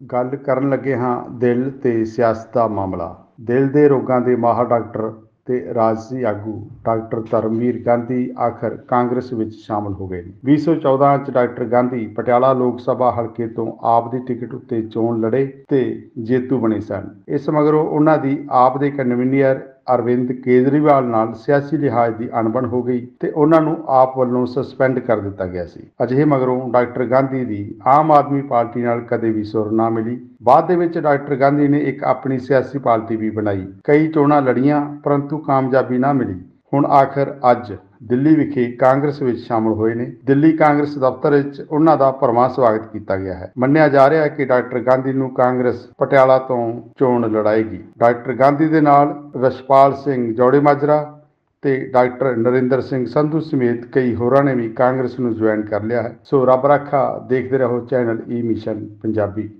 ਗੱਲ ਕਰਨ ਲੱਗੇ ਹਾਂ ਦਿਲ ਤੇ ਸਿਆਸਤ ਦਾ ਮਾਮਲਾ। ਦਿਲ ਦੇ ਰੋਗਾਂ ਦੇ ਮਾਹਰ ਡਾਕਟਰ ਤੇ ਰਾਜਸੀ ਆਗੂ ਡਾਕਟਰ ਧਰਮਵੀਰ ਗਾਂਧੀ ਆਖਰ ਕਾਂਗਰਸ ਵਿੱਚ ਸ਼ਾਮਲ ਹੋ ਗਏ ਨੇ। 2014 ਚ ਡਾਕਟਰ ਗਾਂਧੀ ਪਟਿਆਲਾ ਲੋਕ ਸਭਾ ਹਲਕੇ ਤੋਂ ਆਪ ਦੀ ਟਿਕਟ ਉੱਤੇ ਚੋਣ ਲੜੇ ਤੇ ਜੇਤੂ ਬਣੇ ਸਨ। ਇਸ ਮਗਰੋਂ ਉਹਨਾਂ ਦੀ ਆਪ ਦੇ ਕਨਵੀਨਰ ਅਰਵਿੰਦ ਕੇਜਰੀਵਾਲ ਨਾਲ ਸਿਆਸੀ ਲਿਹਾਜ਼ ਦੀ ਅਣਬਣ ਹੋ ਗਈ ਤੇ ਉਹਨਾਂ ਨੂੰ ਆਪ ਵੱਲੋਂ ਸਸਪੈਂਡ ਕਰ ਦਿੱਤਾ ਗਿਆ ਸੀ। ਅਜਿਹੇ ਮਗਰੋਂ ਡਾਕਟਰ ਗਾਂਧੀ ਦੀ ਆਮ ਆਦਮੀ ਪਾਰਟੀ ਨਾਲ ਕਦੇ ਵੀ ਸੁਰ ਨਾ ਮਿਲੀ। ਬਾਅਦ ਦੇ ਵਿੱਚ ਡਾਕਟਰ ਗਾਂਧੀ ਨੇ ਇੱਕ ਆਪਣੀ ਸਿਆਸੀ ਪਾਰਟੀ ਵੀ ਬਣਾਈ। ਕਈ ਚੋਣਾਂ ਲੜੀਆਂ, ਪਰੰਤੂ ਕਾਮਯਾਬੀ ਨਾ ਮਿਲੀ। ਹੁਣ ਆਖਰ ਅੱਜ ਦਿੱਲੀ ਵਿਖੇ ਕਾਂਗਰਸ ਵਿੱਚ ਸ਼ਾਮਲ ਹੋਏ ਨੇ। ਦਿੱਲੀ ਕਾਂਗਰਸ ਦਫ਼ਤਰ ਵਿੱਚ ਉਹਨਾਂ ਦਾ ਭਰਵਾਂ ਸਵਾਗਤ ਕੀਤਾ ਗਿਆ ਹੈ। ਮੰਨਿਆ ਜਾ ਰਿਹਾ ਹੈ ਕਿ ਡਾਕਟਰ ਗਾਂਧੀ ਨੂੰ ਕਾਂਗਰਸ ਪਟਿਆਲਾ ਤੋਂ ਚੋਣ ਲੜਾਏਗੀ। ਡਾਕਟਰ ਗਾਂਧੀ ਦੇ ਨਾਲ ਰਸ਼ਪਾਲ ਸਿੰਘ ਜੌੜੇ ਮਾਜਰਾ ਤੇ ਡਾਕਟਰ ਨਰਿੰਦਰ ਸਿੰਘ ਸੰਧੂ ਸਮੇਤ ਕਈ ਹੋਰਾਂ ਨੇ ਵੀ ਕਾਂਗਰਸ ਨੂੰ ਜੁਆਇਨ ਕਰ ਲਿਆ ਹੈ। ਸੋ ਰੱਬ ਰਾਖਾ, ਦੇਖਦੇ ਰਹੋ ਚੈਨਲ ਈ ਮਿਸ਼ਨ ਪੰਜਾਬੀ।